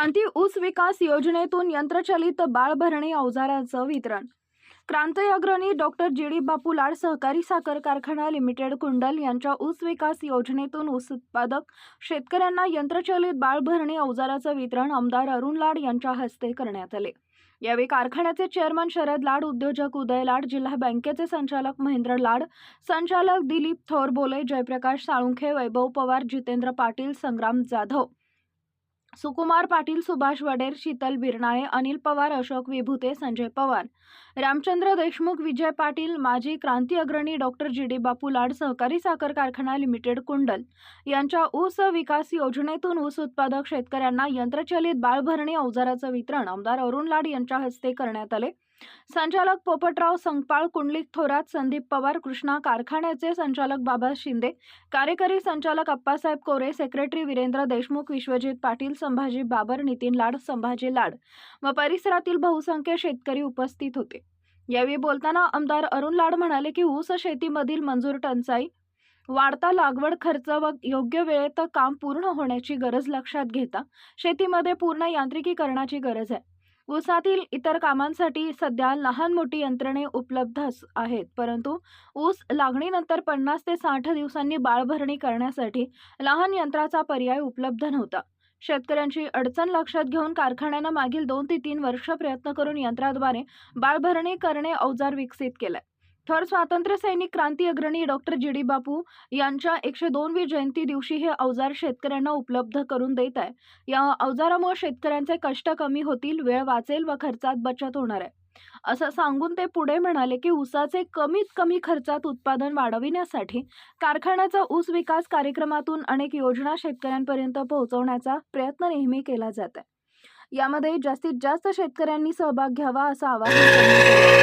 क्रांती ऊस विकास योजनेतून यंत्रचलित बाळभरणी अवजाराचं वितरण. क्रांती अग्रणी डॉक्टर जी. डी. बापू लाड सहकारी साखर कारखाना लिमिटेड कुंडल यांच्या ऊस विकास योजनेतून ऊस उत्पादक शेतकऱ्यांना यंत्रचलित बाळभरणी अवजाराचं वितरण आमदार अरुण लाड यांच्या हस्ते करण्यात आले. यावेळी कारखान्याचे चेअरमन शरद लाड उद्योजक उदय लाड जिल्हा बँकेचे संचालक महेंद्र लाड संचालक दिलीप थोरबोले जयप्रकाश साळुंखे वैभव पवार जितेंद्र पाटील संग्राम जाधव सुकुमार पाटील सुभाष वडेर शीतल बिरनाळे अनिल पवार अशोक विभूते संजय पवार. रामचंद्र देशमुख विजय पाटील माजी क्रांती अग्रणी डॉक्टर जी डी बापू लाड सहकारी साखर कारखाना लिमिटेड कुंडल. यांच्या ऊस विकास योजनेतून ऊस उत्पादक शेतकऱ्यांना यंत्रचलित बाळभरणी अवजाराचं वितरण आमदार अरुण लाड यांच्या हस्ते करण्यात आले. संचालक पोपटराव संगपाळ कुंडलिक थोरात संदीप पवार कृष्णा कारखान्याचे संचालक बाबा शिंदे कार्यकारी संचालक अप्पासाहेब कोरे सेक्रेटरी वीरेंद्र देशमुख विश्वजित पाटील संभाजी बाबर नितीन लाड संभाजी लाड व परिसरातील बहुसंख्य शेतकरी उपस्थित होते. यावेळी बोलताना आमदार अरुण लाड म्हणाले की ऊस शेतीमधील मंजूर टंचाई वाढता लागवड खर्च व योग्य वेळेत काम पूर्ण होण्याची गरज लक्षात घेता शेतीमध्ये पूर्ण यांत्रिकीकरणाची गरज आहे. ऊसातील इतर कामांसाठी सध्या लहान मोठी यंत्रणे उपलब्ध अस- आहेत. परंतु ऊस लागणीनंतर पन्नास ते साठ दिवसांनी बाळभरणी करण्यासाठी लहान यंत्राचा पर्याय उपलब्ध नव्हता. शेतकऱ्यांची अडचण लक्षात घेऊन कारखान्यानं मागील दोन ते तीन वर्ष प्रयत्न करून यंत्राद्वारे बाळभरणी करणे अवजार विकसित केलाय. थर स्वातंत्र्य सैनिक क्रांती अग्रणी डॉक्टर जी डी बापू यांच्या एकशे दोनवी जयंती दिवशी हे अवजार शेतकऱ्यांना उपलब्ध करून देत आहे. या अवजारामुळे शेतकऱ्यांचे कष्ट कमी होतील वेळ वाचेल व खर्चात बचत होणार आहे. असं सांगून ते पुढे म्हणाले की ऊसाचे कमीत कमी खर्चात उत्पादन वाढविण्यासाठी कारखान्याचा ऊस विकास कार्यक्रमातून अनेक योजना शेतकऱ्यांपर्यंत पोहोचवण्याचा प्रयत्न नेहमी केला जात आहे. यामध्ये जास्तीत जास्त शेतकऱ्यांनी सहभाग घ्यावा असं आवाहन